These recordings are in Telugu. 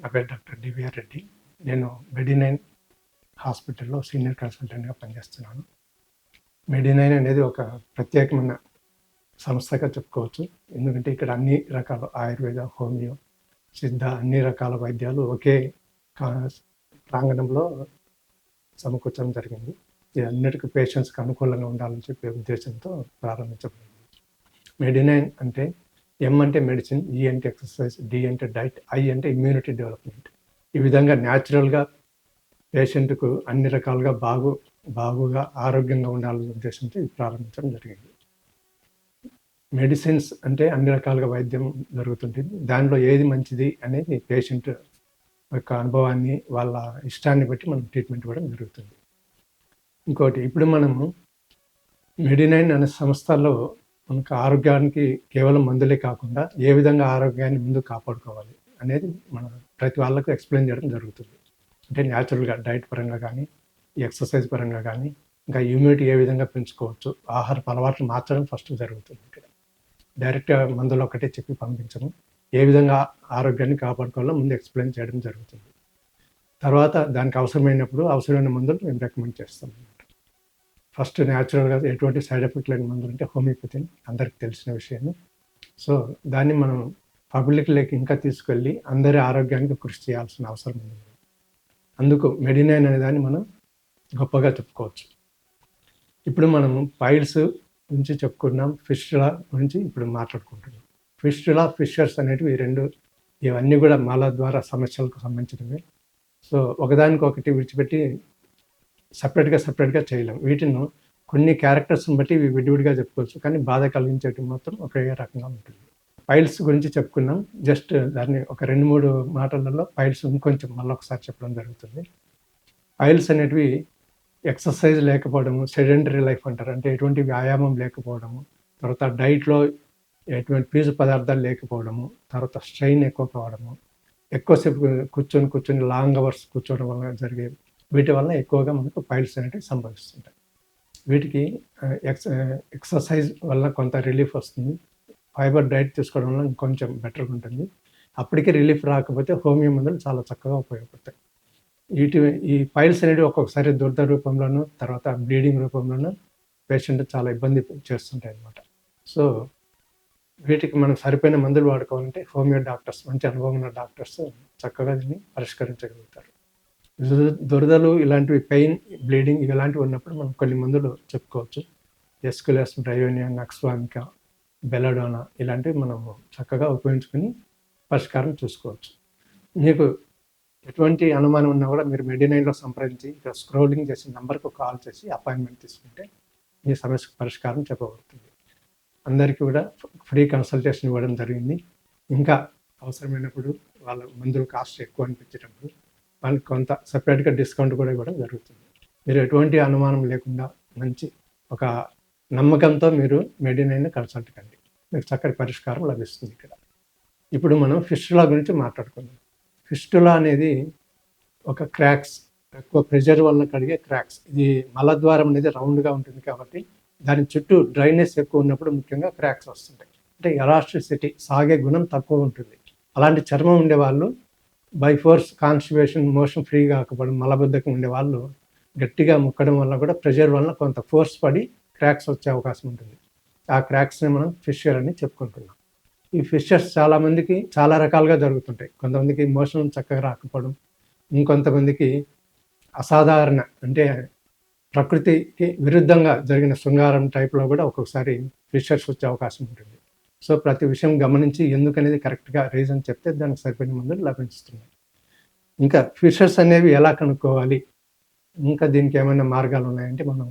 నా పేరు డాక్టర్ డివిఆర్ రెడ్డి. నేను మెడినైన్ హాస్పిటల్లో సీనియర్ కన్సల్టెంట్గా పనిచేస్తున్నాను. మెడినైన్ అనేది ఒక ప్రత్యేకమైన సంస్థగా చెప్పుకోవచ్చు. ఎందుకంటే ఇక్కడ అన్ని రకాల ఆయుర్వేద హోమియో సిద్ధ అన్ని రకాల వైద్యాలు ఒకే కా- ప్రాంగణంలో సమకూర్చడం జరిగింది. ఇది అన్నిటికీ పేషెంట్స్కి అనుకూలంగా ఉండాలని చెప్పే ఉద్దేశంతో ప్రారంభించబడింది. మెడినైన్ అంటే ఎం అంటే మెడిసిన్ ఈ e అంటే ఎక్సర్సైజ్ డి అంటే డైట్ ఐ అంటే ఇమ్యూనిటీ డెవలప్మెంట్ ఈ విధంగా న్యాచురల్గా పేషెంట్కు అన్ని రకాలుగా బాగు బాగుగా ఆరోగ్యంగా ఉండాలనే ఉద్దేశంతో ఇది ప్రారంభించడం జరిగింది. మెడిసిన్స్ అంటే అన్ని రకాలుగా వైద్యం జరుగుతుంటుంది దానిలో ఏది మంచిది అనేది పేషెంట్ యొక్క అనుభవాన్ని వాళ్ళ ఇష్టాన్ని బట్టి మనం ట్రీట్మెంట్ ఇవ్వడం జరుగుతుంది. ఇంకోటి ఇప్పుడు మనము మెడినైన్ అనే సంస్థలో మనకు ఆరోగ్యానికి కేవలం మందులే కాకుండా ఏ విధంగా ఆరోగ్యాన్ని ముందు కాపాడుకోవాలి అనేది మన ప్రతి వాళ్ళకు ఎక్స్ప్లెయిన్ చేయడం జరుగుతుంది. అంటే న్యాచురల్గా డైట్ పరంగా కానీ ఎక్సర్సైజ్ పరంగా కానీ ఇంకా ఇమ్యూనిటీ ఏ విధంగా పెంచుకోవచ్చు ఆహార అలవాట్లు మార్చడం ఫస్ట్ జరుగుతుంది ఇక్కడ. డైరెక్ట్గా మందులు ఒకటే చెప్పి పంపించము ఏ విధంగా ఆరోగ్యాన్ని కాపాడుకోవాలో ముందు ఎక్స్ప్లెయిన్ చేయడం జరుగుతుంది. తర్వాత దానికి అవసరమైనప్పుడు అవసరమైన మందులు మేము రికమెండ్ చేస్తాం ఫస్ట్ న్యాచురల్గా ఎటువంటి సైడ్ ఎఫెక్ట్ లేని మందులు అంటే హోమియోపతి అందరికి తెలిసిన విషయమే. సో దాన్ని మనం పబ్లిక్లోకి ఇంకా తీసుకెళ్ళి అందరి ఆరోగ్యానికి కృషి చేయాల్సిన అవసరం ఉంది. అందుకు మెడినైన్ అనే దాన్ని మనం గొప్పగా చెప్పుకోవచ్చు. ఇప్పుడు మనం పైల్స్ గురించి చెప్పుకున్నాం ఫిష్ల గురించి ఇప్పుడు మాట్లాడుకుంటున్నాం. ఫిష్లా ఫిషర్స్ అనేటివి రెండు ఇవన్నీ కూడా మాల ద్వారా సమస్యలకు సంబంధించినవి. సో ఒకదానికొకటి విడిచిపెట్టి సపరేట్గా సపరేట్గా చేయలేం. వీటిని కొన్ని క్యారెక్టర్స్ని బట్టి ఇవి విడివిడిగా చెప్పుకోవచ్చు. కానీ బాధ కలిగించేటి మాత్రం ఒకే రకంగా ఉంటుంది. ఫైల్స్ గురించి చెప్పుకున్నాం. జస్ట్ దాన్ని ఒక రెండు మూడు మాటలలో ఫైల్స్ ఇంకొంచెం మళ్ళీ ఒకసారి చెప్పడం జరుగుతుంది. ఫైల్స్ అనేటివి ఎక్సర్సైజ్ లేకపోవడము సెడెంటరీ లైఫ్ అంటారు. అంటే ఎటువంటి వ్యాయామం లేకపోవడము తర్వాత డైట్లో ఎటువంటి పీజు పదార్థాలు లేకపోవడము తర్వాత స్ట్రెయిన్ ఎక్కువ కావడము ఎక్కువసేపు కూర్చొని కూర్చొని లాంగ్ అవర్స్ కూర్చోవడం వల్ల జరిగే వీటి వల్ల ఎక్కువగా మనకు పైల్స్ అనేవి సంభవిస్తుంటాయి. వీటికి ఎక్స్ ఎక్సర్సైజ్ వల్ల కొంత రిలీఫ్ వస్తుంది. ఫైబర్ డైట్ తీసుకోవడం వల్ల ఇంకొంచెం బెటర్గా ఉంటుంది. అప్పటికే రిలీఫ్ రాకపోతే హోమియో మందులు చాలా చక్కగా ఉపయోగపడతాయి. వీటి ఈ పైల్స్ అనేవి ఒక్కొక్కసారి దుర్ద రూపంలోనూ తర్వాత బ్లీడింగ్ రూపంలోనూ పేషెంట్ చాలా ఇబ్బంది చేస్తుంటాయి అన్నమాట. సో వీటికి మనం సరిపోయిన మందులు వాడుకోవాలంటే హోమియో డాక్టర్స్ మంచి అనుభవం ఉన్న డాక్టర్స్ చక్కగా దీన్ని పరిష్కరించగలుగుతారు. దురదలు ఇలాంటివి పెయిన్ బ్లీడింగ్ ఇలాంటివి ఉన్నప్పుడు మనం కొన్ని మందులు చెప్పుకోవచ్చు. ఎస్కులస్ డ్రైవోనియా నక్స్వామిక బెలడోనా ఇలాంటివి మనము చక్కగా ఉపయోగించుకొని పరిష్కారం చూసుకోవచ్చు. మీకు ఎటువంటి అనుమానం ఉన్నా కూడా మీరు మెడినైన్లో సంప్రదించి ఇక్కడ స్క్రోలింగ్ చేసి నెంబర్కు కాల్ చేసి అపాయింట్మెంట్ తీసుకుంటే మీ సమస్యకు పరిష్కారం చెప్పబడుతుంది. అందరికీ కూడా ఫ్రీ కన్సల్టేషన్ ఇవ్వడం జరిగింది. ఇంకా అవసరమైనప్పుడు వాళ్ళ మందులు కాస్ట్ ఎక్కువ అనిపించేటప్పుడు వాళ్ళకి కొంత సపరేట్గా డిస్కౌంట్ కూడా ఇవ్వడం జరుగుతుంది. మీరు ఎటువంటి అనుమానం లేకుండా మంచి ఒక నమ్మకంతో మీరు మెడినైన్ కన్సల్ట్ కండి. మీకు చక్కటి పరిష్కారం లభిస్తుంది ఇక్కడ. ఇప్పుడు మనం ఫిస్టులా గురించి మాట్లాడుకుందాం. ఫిస్టులా అనేది ఒక క్రాక్స్ ఎక్కువ ప్రెషర్ వల్ల కడిగే క్రాక్స్. ఇది మలద్వారం అనేది రౌండ్గా ఉంటుంది కాబట్టి దాని చుట్టూ డ్రైనేజ్ ఎక్కువ ఉన్నప్పుడు ముఖ్యంగా క్రాక్స్ వస్తుంటాయి. అంటే ఎలాస్టిసిటీ సాగే గుణం తక్కువ ఉంటుంది. అలాంటి చర్మం ఉండే వాళ్ళు by force constipation motion free కాకపోవడం మలబద్ధకం ఉండే వాళ్ళు గట్టిగా ముక్కడం వల్ల కూడా ప్రెషర్ వల్ల కొంత ఫోర్స్ పడి క్రాక్స్ వచ్చే అవకాశం ఉంటుంది. ఆ క్రాక్స్ని మనం ఫిషర్ అని చెప్పుకుంటున్నాం. ఈ ఫిషర్స్ చాలామందికి చాలా రకాలుగా జరుగుతుంటాయి. కొంతమందికి మోషన్ చక్కగా రాకపోవడం ఇంకొంతమందికి అసాధారణ అంటే ప్రకృతికి విరుద్ధంగా జరిగిన శృంగారం టైప్లో కూడా ఒక్కొక్కసారి ఫిషర్స్ వచ్చే అవకాశం ఉంటుంది. సో ప్రతి విషయం గమనించి ఎందుకనేది కరెక్ట్గా రీజన్ చెప్తే దానికి సరిపడిన మందులు లభిస్తున్నాయి ఇంకా ఫీచర్స్ అనేవి ఎలా కనుక్కోవాలి? ఇంకా దీనికి ఏమైనా మార్గాలు ఉన్నాయంటే మనం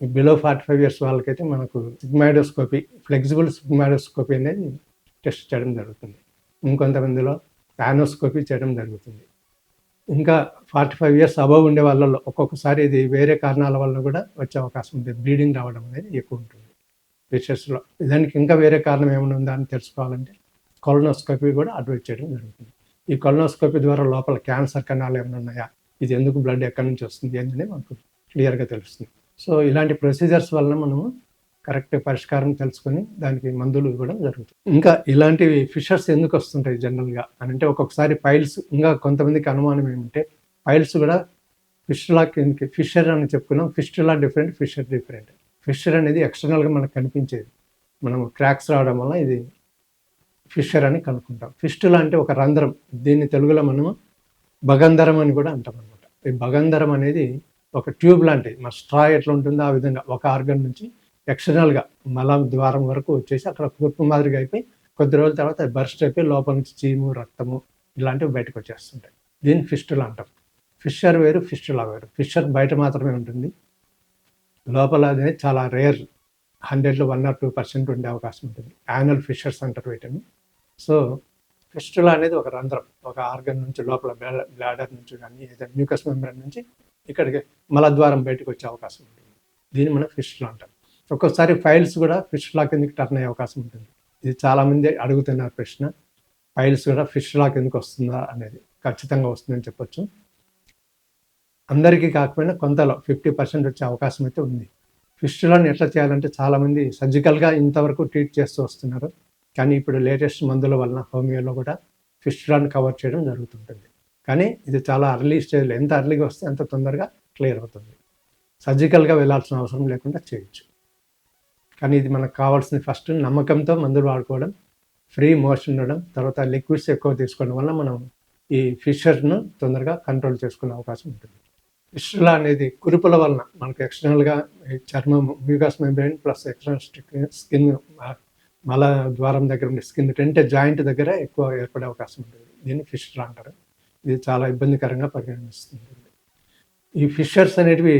బిలో ఫార్టీ ఫైవ్ ఇయర్స్ వాళ్ళకైతే మనకు సిగ్మాడోస్కోపీ ఫ్లెక్సిబుల్ సిగ్మాడోస్కోపీ అనేది టెస్ట్ చేయడం జరుగుతుంది. ఇంకొంతమందిలో ప్యానోస్కోపీ చేయడం జరుగుతుంది. ఇంకా ఫార్టీ ఫైవ్ ఇయర్స్ అబవ్ ఉండే వాళ్ళలో ఒక్కొక్కసారి ఇది వేరే కారణాల వల్ల కూడా వచ్చే అవకాశం ఉంది. బ్లీడింగ్ రావడం అనేది ఎక్కువ ఉంటుంది. ఫిషర్స్లో దానికి ఇంకా వేరే కారణం ఏమైనా ఉందా అని తెలుసుకోవాలంటే కొలనోస్కోపీ కూడా అడ్వైజ్ చేయడం జరుగుతుంది. ఈ కొలనోస్కోపీ ద్వారా లోపల క్యాన్సర్ కణాలు ఏమైనా ఉన్నాయా? ఇది ఎందుకు బ్లడ్ ఎక్కడి నుంచి వస్తుంది ఏంటనే మనకు క్లియర్గా తెలుస్తుంది. సో ఇలాంటి ప్రొసీజర్స్ వలన మనము కరెక్ట్ పరిష్కారం తెలుసుకొని దానికి మందులు ఇవ్వడం జరుగుతుంది. ఇంకా ఇలాంటివి ఫిషర్స్ ఎందుకు వస్తుంటాయి జనరల్గా? అని అంటే ఒక్కొక్కసారి పైల్స్ ఇంకా కొంతమందికి అనుమానం ఏమంటే పైల్స్ కూడా ఫిష్లా కిందకి ఫిషర్ అని చెప్పుకున్నాం. ఫిష్లా డిఫరెంట్ ఫిషర్ డిఫరెంట్. ఫిషర్ అనేది ఎక్స్టర్నల్గా మనకు కనిపించేది. మనం క్రాక్స్ రావడం వల్ల ఇది ఫిషర్ అని కనుక్కుంటాం. ఫిస్టులా అంటే ఒక రంధ్రం దీన్ని తెలుగులో మనము భగంధరం అని కూడా అంటాం అనమాట ఈ భగంధరం అనేది ఒక ట్యూబ్ లాంటిది. మన స్ట్రా ఎట్లా ఉంటుందో ఆ విధంగా ఒక ఆర్గన్ నుంచి ఎక్స్టర్నల్గా మల ద్వారం వరకు వచ్చేసి అక్కడ కూర్పు మాదిరిగా అయిపోయి కొద్ది రోజుల తర్వాత బర్స్ట్ అయిపోయి లోపల నుంచి చీము రక్తము ఇలాంటివి బయటకు వచ్చేస్తుంటాయి. దీన్ని ఫిస్టులు అంటాం. ఫిషర్ వేరు ఫిస్టులా వేరు. ఫిషర్ బయట మాత్రమే ఉంటుంది. లోపల అనేది చాలా రేర్ హండ్రెడ్లో వన్ ఆర్ టూ పర్సెంట్ ఉండే అవకాశం ఉంటుంది. యాన్యువల్ ఫిషర్స్ అంటారు వీటిని. సో ఫిస్టులా అనేది ఒక రంధ్రం ఒక ఆర్గన్ నుంచి లోపల బ్లాడర్ నుంచి కానీ ఏదైనా మ్యూకస్ మెంబ్రెన్ నుంచి ఇక్కడికి మలద్వారం బయటకు వచ్చే అవకాశం ఉంటుంది. దీన్ని మనం ఫిస్టులా అంటాం. ఒక్కోసారి ఫైల్స్ కూడా ఫిస్టులా కిందకి టర్న్ అయ్యే అవకాశం ఉంటుంది. ఇది చాలామంది అడుగుతున్నారు ప్రశ్న ఫైల్స్ కూడా ఫిస్టులా కిందకి వస్తుందా అనేది ఖచ్చితంగా వస్తుందని చెప్పొచ్చు. అందరికీ కాకపోయినా కొంతలో ఫిఫ్టీ పర్సెంట్ వచ్చే అవకాశం అయితే ఉంది. ఫిస్టులను ఎట్లా చేయాలంటే చాలామంది సర్జికల్గా ఇంతవరకు ట్రీట్ చేస్తూ వస్తున్నారు. కానీ ఇప్పుడు లేటెస్ట్ మందుల వలన హోమియోలో కూడా ఫిస్టులను కవర్ చేయడం జరుగుతుంటుంది. కానీ ఇది చాలా అర్లీ స్టేజ్లో ఎంత అర్లీగా వస్తే అంత తొందరగా క్లియర్ అవుతుంది. సర్జికల్గా వెళ్ళాల్సిన అవసరం లేకుండా చేయొచ్చు. కానీ ఇది మనకు కావాల్సింది ఫస్ట్ నమ్మకంతో మందులు వాడుకోవడం ఫ్రీ మోషన్ ఉండడం తర్వాత లిక్విడ్స్ ఎక్కువ తీసుకోవడం వల్ల మనం ఈ ఫిషర్ను తొందరగా కంట్రోల్ చేసుకునే అవకాశం ఉంటుంది. ఫిషర్లా అనేది కురుపుల వలన మనకు ఎక్స్టర్నల్గా చర్మం mucous membrane plus external skin మల ద్వారం దగ్గర ఉండే స్కిన్ అంటే జాయింట్ దగ్గర ఎక్కువ ఏర్పడే అవకాశం ఉంటుంది. దీన్ని ఫిషర్ అంటారు. ఇది చాలా ఇబ్బందికరంగా పరిగణిస్తుంది. ఈ ఫిషర్స్ అనేటివి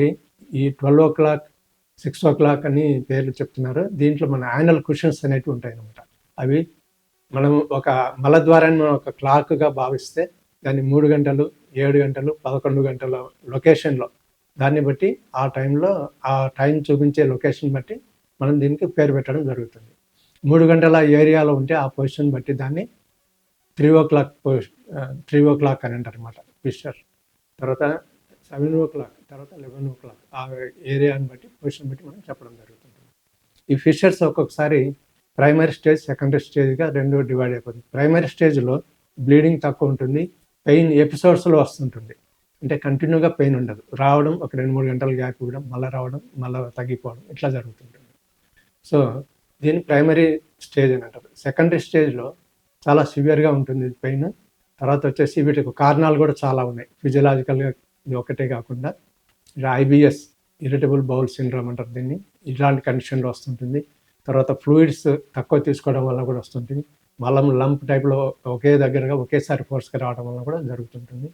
ఈ twelve o'clock six o'clock అని పేర్లు చెప్తున్నారు. దీంట్లో మన యానల్ కుషన్స్ అనేటివి ఉంటాయి అనమాట అవి మనం ఒక మల ద్వారాన్ని మనం ఒక క్లాక్గా భావిస్తే దాన్ని మూడు గంటలు ఏడు గంటలు పదకొండు గంటల లొకేషన్లో. దాన్ని బట్టి ఆ టైంలో ఆ టైం చూపించే లొకేషన్ బట్టి మనం దీనికి పేరు పెట్టడం జరుగుతుంది. మూడు గంటల ఏరియాలో ఉంటే ఆ పొజిషన్ బట్టి దాన్ని three o'clock three o'clock అని అంటారు అనమాట ఫిషర్ తర్వాత సెవెన్ ఓ క్లాక్ తర్వాత లెవెన్ ఓ క్లాక్ ఆ ఏరియాని బట్టి పొజిషన్ బట్టి మనం చెప్పడం జరుగుతుంది. ఈ ఫిషర్స్ ఒక్కొక్కసారి ప్రైమరీ స్టేజ్ సెకండరీ స్టేజ్గా రెండు డివైడ్ అయిపోతుంది. ప్రైమరీ స్టేజ్లో బ్లీడింగ్ తక్కువ ఉంటుంది పెయిన్ ఎపిసోడ్స్లో వస్తుంటుంది. అంటే కంటిన్యూగా పెయిన్ ఉండదు. రావడం ఒక రెండు మూడు గంటలు గ్యాప్ ఇవ్వడం మళ్ళీ రావడం మళ్ళీ తగ్గిపోవడం ఇట్లా జరుగుతుంటుంది. సో దీన్ని ప్రైమరీ స్టేజ్ అని అంటారు సెకండరీ స్టేజ్లో చాలా సివియర్గా ఉంటుంది పెయిన్. తర్వాత వచ్చేసి వీటికి కారణాలు కూడా చాలా ఉన్నాయి. ఫిజియలాజికల్గా ఇది ఒకటే కాకుండా ఐబిఎస్ ఇరిటబుల్ బౌల్ సిండ్రోమ్ అంటారు దీన్ని. ఇలాంటి కండిషన్లో వస్తుంటుంది. తర్వాత ఫ్లూయిడ్స్ తక్కువ తీసుకోవడం వల్ల కూడా వస్తుంటుంది. బలం లంప్ టైప్లో ఒకే దగ్గరగా ఒకేసారి ఫోర్స్గా రావడం వల్ల కూడా జరుగుతుంటుంది.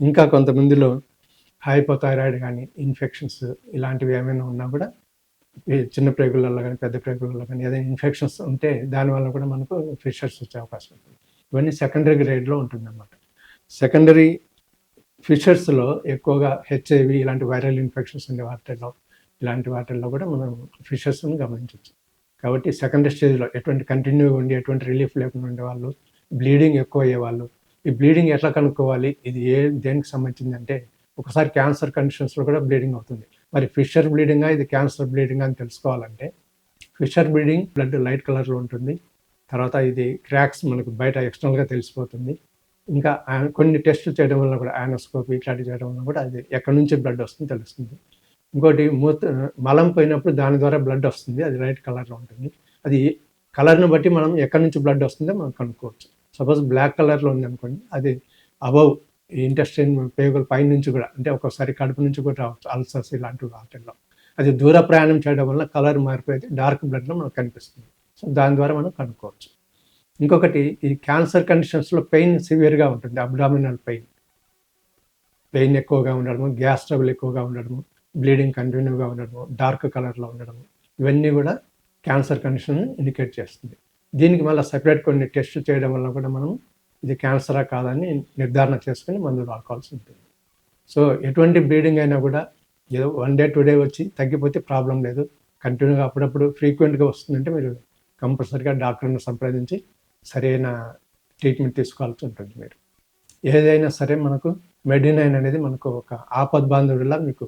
ఇంకా కొంతమందిలో హైపోథైరాయిడ్ కానీ ఇన్ఫెక్షన్స్ ఇలాంటివి ఏమైనా ఉన్నా కూడా ఈ చిన్న ప్రేగులలో కానీ పెద్ద ప్రేగులలో కానీ ఏదైనా ఇన్ఫెక్షన్స్ ఉంటే దానివల్ల కూడా మనకు ఫిషర్స్ వచ్చే అవకాశం ఉంటుంది. ఇవన్నీ సెకండరీ గ్రేడ్లో ఉంటుంది అన్నమాట సెకండరీ ఫిషర్స్లో ఎక్కువగా హెచ్ఐవి ఇలాంటి వైరల్ ఇన్ఫెక్షన్స్ ఉండే వాటిల్లో ఇలాంటి వాటిల్లో కూడా మనం ఫిషర్స్ని గమనించవచ్చు. కాబట్టి సెకండ్ స్టేజ్లో ఎటువంటి కంటిన్యూ ఉండి ఎటువంటి రిలీఫ్ లేకుండా ఉండేవాళ్ళు బ్లీడింగ్ ఎక్కువ అయ్యేవాళ్ళు ఈ బ్లీడింగ్ ఎట్లా కనుక్కోవాలి? ఇది ఏ దేనికి సంబంధించింది అంటే ఒకసారి క్యాన్సర్ కండిషన్స్లో కూడా బ్లీడింగ్ అవుతుంది. మరి ఫిషర్ బ్లీడింగా ఇది క్యాన్సర్ బ్లీడింగ్ అని తెలుసుకోవాలంటే ఫిషర్ బ్లీడింగ్ బ్లడ్ లైట్ కలర్లో ఉంటుంది. తర్వాత ఇది క్రాక్స్ మనకు బయట ఎక్స్టర్నల్గా తెలిసిపోతుంది. ఇంకా కొన్ని టెస్టులు చేయడం వల్ల కూడా యానోస్కోపీ ఇట్లాంటివి చేయడం వల్ల కూడా అది ఎక్కడి నుంచి బ్లడ్ వస్తుంది తెలుస్తుంది. ఇంకోటి మూత మలం పోయినప్పుడు దాని ద్వారా బ్లడ్ వస్తుంది అది రైట్ కలర్లో ఉంటుంది. అది కలర్ని బట్టి మనం ఎక్కడి నుంచి బ్లడ్ వస్తుందో మనం కనుక్కోవచ్చు. సపోజ్ బ్లాక్ కలర్లో ఉంది అనుకోండి అది అబౌవ్ ఇంటెస్టైన్ పేగుల పైన నుంచి కూడా అంటే ఒక్కోసారి కడుపు నుంచి కూడా రావచ్చు అల్సర్స్ ఇలాంటి వాటిల్లో. అది దూర ప్రయాణం చేయడం వల్ల కలర్ మారిపోయితే డార్క్ బ్లడ్లో మనకు కనిపిస్తుంది. సో దాని ద్వారా మనం కనుక్కోవచ్చు. ఇంకొకటి ఈ క్యాన్సర్ కండిషన్స్లో పెయిన్ సివియర్గా ఉంటుంది అబ్డామినల్ పెయిన్ పెయిన్ ఎక్కువగా ఉండడము గ్యాస్ ట్రబుల్ ఎక్కువగా ఉండడము బ్లీడింగ్ కంటిన్యూగా ఉండడము డార్క్ కలర్లో ఉండడం ఇవన్నీ కూడా క్యాన్సర్ కండిషన్ ఇండికేట్ చేస్తుంది. దీనికి మళ్ళీ సపరేట్ కొన్ని టెస్ట్ చేయడం వల్ల కూడా మనం ఇది క్యాన్సరా కాదని నిర్ధారణ చేసుకుని మందులు వాడుకోవాల్సి ఉంటుంది. సో ఎటువంటి బ్లీడింగ్ అయినా కూడా ఏదో వన్ డే టూ డే వచ్చి తగ్గిపోతే ప్రాబ్లం లేదు. కంటిన్యూగా అప్పుడప్పుడు ఫ్రీక్వెంట్గా వస్తుందంటే మీరు కంపల్సరీగా డాక్టర్ని సంప్రదించి సరైన ట్రీట్మెంట్ తీసుకోవాల్సి ఉంటుంది మీరు. ఏదైనా సరే మనకు మెడినైన్ అనేది మనకు ఒక ఆపద్ బాంధవుడిలా మీకు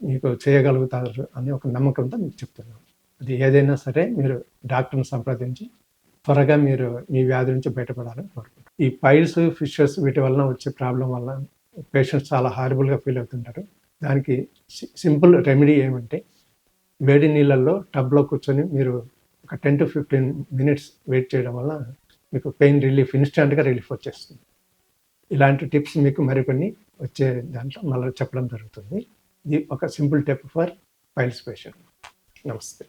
మీకు చేయగలుగుతారు అని ఒక నమ్మకంతో మీకు చెప్తున్నాను. అది ఏదైనా సరే మీరు డాక్టర్ని సంప్రదించి త్వరగా మీరు మీ వ్యాధి నుంచి బయటపడాలని కోరుకుంటారు ఈ పైల్స్ ఫిషెస్ వీటి వలన వచ్చే ప్రాబ్లం వల్ల పేషెంట్స్ చాలా హారిబుల్గా ఫీల్ అవుతుంటారు. దానికి సింపుల్ రెమెడీ ఏమంటే వేడి నీళ్ళల్లో టబ్లో కూర్చొని మీరు ఒక ten to fifteen minutes wait చేయడం వల్ల మీకు పెయిన్ రిలీఫ్ ఇన్స్టెంట్గా రిలీఫ్ వచ్చేస్తుంది. ఇలాంటి టిప్స్ మీకు మరికొన్ని వచ్చే దాంట్లో మళ్ళీ చెప్పడం జరుగుతుంది. ఇది ఒక simple tip for piles patient నమస్తే.